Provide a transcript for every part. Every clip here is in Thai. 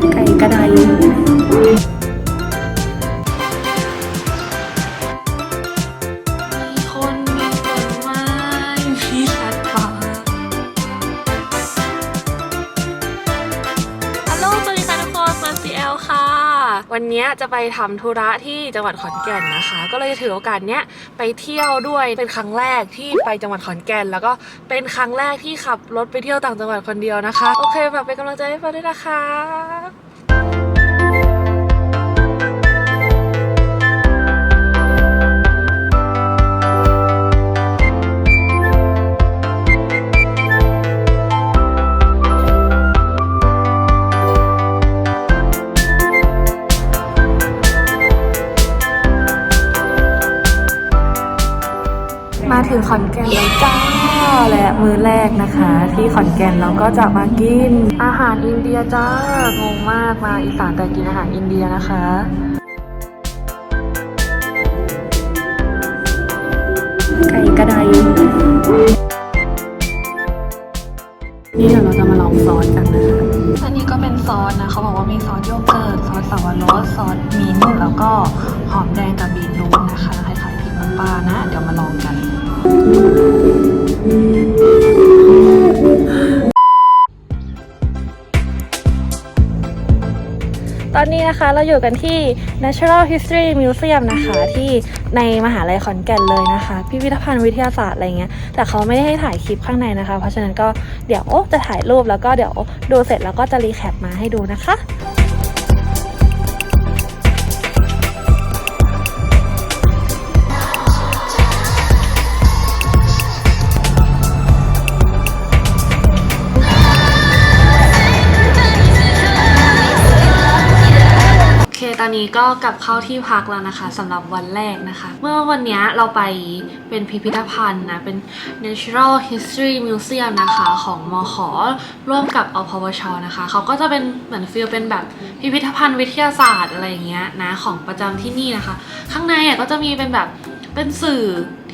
ไก่ วันนี้จะไปทำธุระที่จังหวัดขอนแก่นนะคะ ก็เลยถือโอกาสเนี้ยไปเที่ยวด้วยเป็นครั้งแรกที่ไปจังหวัดขอนแก่น แล้วก็เป็นครั้งแรกที่ขับรถไปเที่ยวต่างจังหวัดคนเดียวนะคะ โอเคแบบเป็นกำลังใจให้ฟ้าด้วยนะคะ ถึงขอนแก่นแล้วจ้าและมื้อแรกนะคะ ที่ขอนแก่นเราก็จะมากิน อาหารอินเดียจ้างงมากมาอีสานแต่กินอาหารอินเดียนะคะไก่กระไดนี่เดี๋ยวเราจะมาลองซอสกันนะคะอันนี้ก็เป็นซอสนะเขาบอกว่ามีซอสโยเกิร์ตซอสสับปะรดซอสมิ้นท์แล้วก็หอมแดงกับบีทรูทนะคะ น้ำปลานะ เดี๋ยวมาลองกัน ตอนนี้นะคะเราอยู่กันที่ Natural History Museum นะคะ ที่ในมหาลัยขอนแก่นเลยนะคะ พิพิธภัณฑ์วิทยาศาสตร์อะไรเงี้ย แต่เขาไม่ได้ให้ถ่ายคลิปข้างในนะคะ เพราะฉะนั้นก็เดี๋ยวจะถ่ายรูปแล้วก็เดี๋ยวดูเสร็จแล้วก็จะรีแคปมาให้ดูนะคะ อนนี้ก็กลับเข้าที่พักแล้วนะคะสำหรับวันแรกนะคะ เมื่อวันนี้เราไปเป็นพิพิธภัณฑ์นะเป็น Natural History Museum นะคะของมอขร่วมกับอพวชนะคะ เขาก็จะเป็นเหมือนฟิลเป็นแบบพิพิธภัณฑ์วิทยาศาสตร์อะไรอย่างเงี้ยนะของประจำที่นี่นะคะ ข้างในก็จะมีเป็นแบบเป็นสื่อ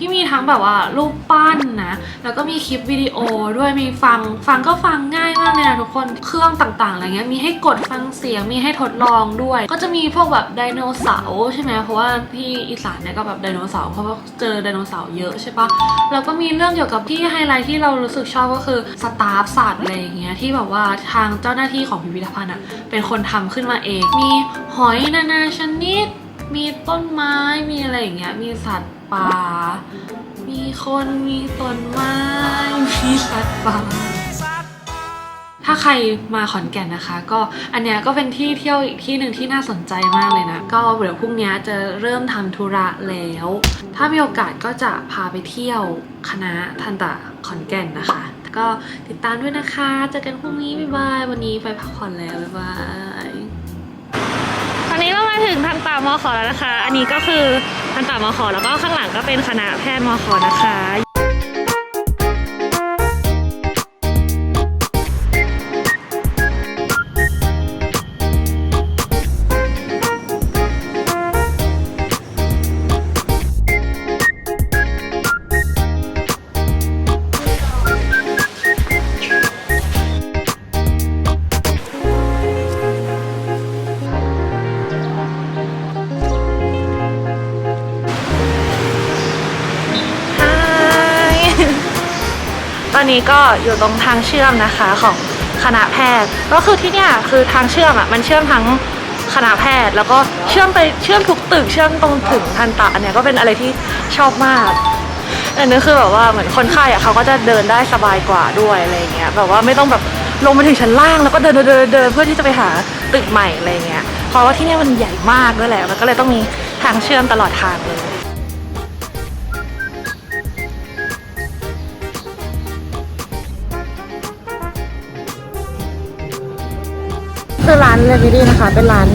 ที่มีทั้งแบบว่ารูปปั้นนะ แล้วก็มีคลิปวิดีโอด้วยมีฟังฟังก็ฟังง่ายมากเลยนะทุกคนเครื่องต่างๆอะไรเงี้ยมีให้กดฟังเสียงมีให้ทดลองด้วย ก็จะมีพวกแบบไดโนเสาร์ใช่ไหมเพราะว่าที่อีสานเนี่ยก็แบบไดโนเสาร์เพราะว่าเจอไดโนเสาร์เยอะใช่ปะแล้วก็มีเรื่องเกี่ยวกับที่ไฮไลท์ที่เรารู้สึกชอบก็คือสตาฟสัตว์อะไรอย่างเงี้ยที่แบบว่าทางเจ้าหน้าที่ของพิพิธภัณฑ์อะเป็นคนทำขึ้นมาเอง มีหอยนานาชนิด มีต้นไม้มีอะไรอย่างเงี้ยมีสัตว์ ป่า มีคนมีต้นไม้ มีสัตว์ป่า ถ้าใครมาขอนแก่นนะคะ ก็อันเนี้ยก็เป็นที่เที่ยวอีกที่หนึ่งที่น่าสนใจมากเลยนะ ก็เดี๋ยวพรุ่งนี้จะเริ่มทำธุระแล้ว ถ้ามีโอกาสก็จะพาไปเที่ยวคณะทันตะขอนแก่นนะคะ ก็ติดตามด้วยนะคะ เจอกันพรุ่งนี้บ๊ายบาย วันนี้ไปพักผ่อนแล้วบ๊ายบาย มาถึงทันตามอขอแล้วนะคะ อันนี้ก็คือทันตามอขอแล้วก็ข้างหลังก็เป็นคณะแพทย์มอขอนะคะ ตอนนี้ก็อยู่ตรงทางเชื่อมนะคะของคณะแพทย์ ก็คือที่เนี่ยคือทางเชื่อมอะมันเชื่อมทั้งคณะแพทย์ แล้วก็เชื่อมไปเชื่อมทุกตึกเชื่อมตรงถึงทันตะอันเนี้ยก็เป็นอะไรที่ชอบมากอันนี้คือแบบว่าเหมือนคนไข้อะเขาก็จะเดินได้สบายกว่าด้วยอะไรเงี้ยแบบว่าไม่ต้องแบบลงมาถึงชั้นล่างแล้วก็เดินเดินเดินเพื่อที่จะไปหาตึกใหม่อะไรเงี้ยเพราะว่าที่เนี่ยมันใหญ่มากด้วยแหละมันก็เลยต้องมีทางเชื่อมตลอดทางเลยานเลมิดี้นะคะ เป็นร้าน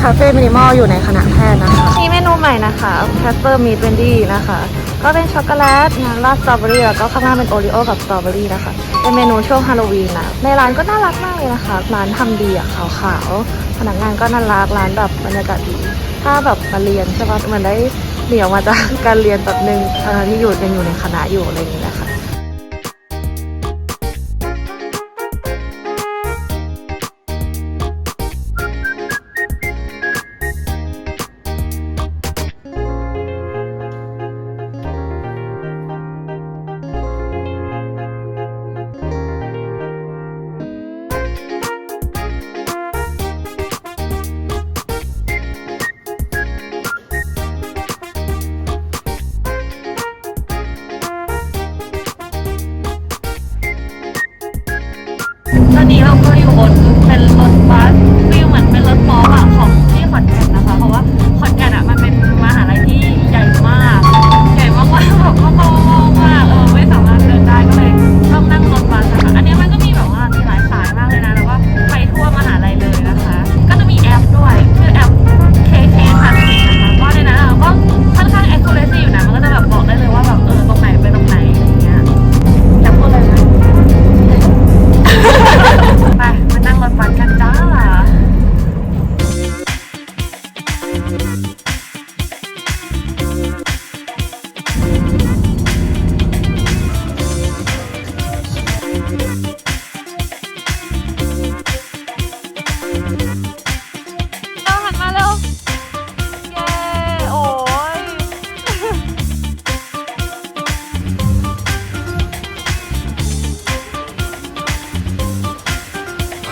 คาเฟ่มินิมอลอยู่ในคณะแพทย์นะคะมีเมนูใหม่นะคะแคสเปอร์มีเวนดี้นะคะ ก็เป็นช็อกโกแลตนะราดสตรอเบอรี่แล้วก็ข้างหน้าเป็นโอริโอกับสตรอเบอรี่นะคะ เป็นเมนูช่วงฮาโลวีนนะในร้านก็น่ารักมากเลยนะคะ ร้านทำดีอะขาวๆพนักงานก็น่ารักร้านแบบบรรยากาศดี ถ้าแบบมาเรียนใช่ปะมันได้เหนียวมาจากการเรียนแบบหนึ่งที่อยู่ยังอยู่ในคณะอยู่อะไรอย่างเงี้ยนะคะ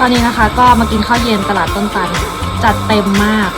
ตอนนี้นะคะก็มากินข้าวเย็นตลาดต้นตันจัดเต็มมาก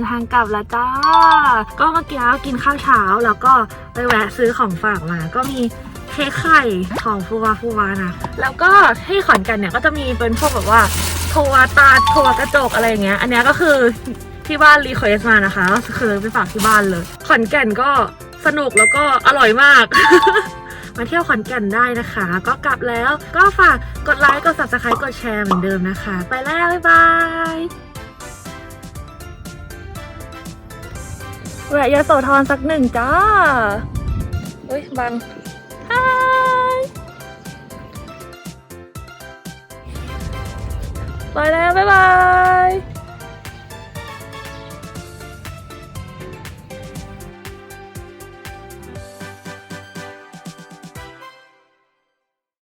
นทางกลับแล้วจ้า ก็เมื่อกี้กินข้าวเช้าแล้วก็ไปแวะซื้อของฝากมา ก็มีเค้กไข่ของฟูวาฟูวานะ แล้วก็ที่ขอนแก่นเนี่ยก็จะมีเป็นพวกแบบว่าทัวตาทัวกระจกอะไรอย่างเงี้ย อันนี้ก็คือที่บ้านรีเควสมานะคะก็คือไปฝากที่บ้านเลย ขอนแก่นก็สนุกแล้วก็อร่อยมากมาเที่ยวขอนแก่นได้นะคะ ก็กลับแล้วก็ฝากกดไลค์ กด subscribe กดแชร์เหมือนเดิมนะคะ ไปแล้ว บ๊ายบาย แวะยโสธรสักหนึ่งจ้าอุ้ยบังฮายไปแล้ว บ๊ายบาย